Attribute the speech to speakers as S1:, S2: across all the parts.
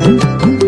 S1: লালে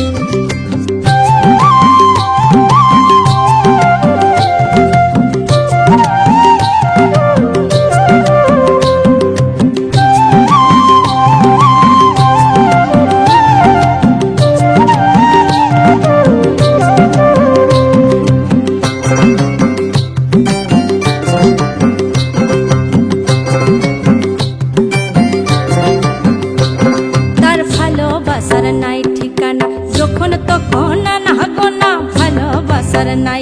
S1: ভালোবাসার নাই ঠিকানা যখন তখন না গোনা ভালোবাসার নাই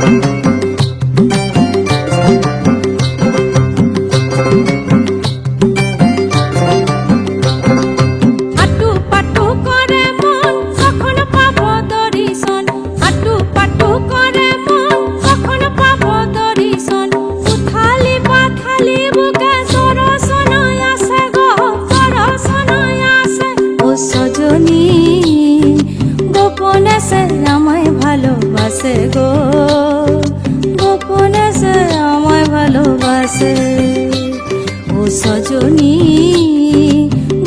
S1: thank you. ভালোবাসে ও সজনী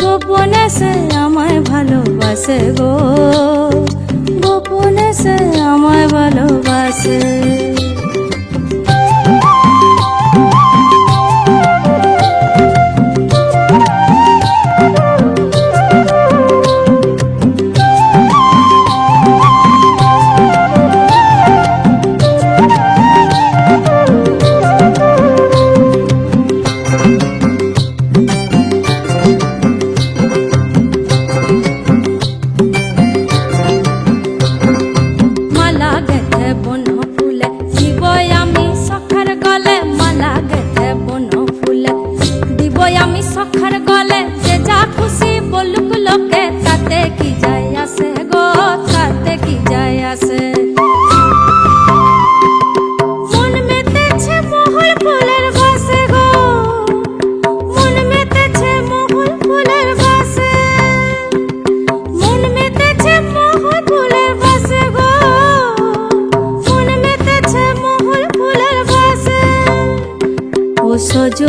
S1: গোপনে সে আমায় ভালোবাসে গো। গোপনে সে আমায় ভালোবাসে।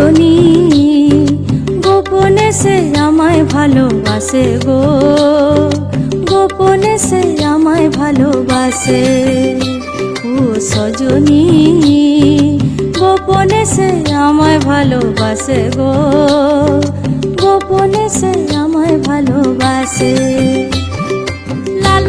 S1: সজনী গোপনে সে আমায় ভালোবাসে গো। গোপনে সে আমায় ভালোবাসে। ও সজনী, গোপনে সে আমায় ভালোবাসে গো। গোপনে সে আমায় ভালোবাসে। লাল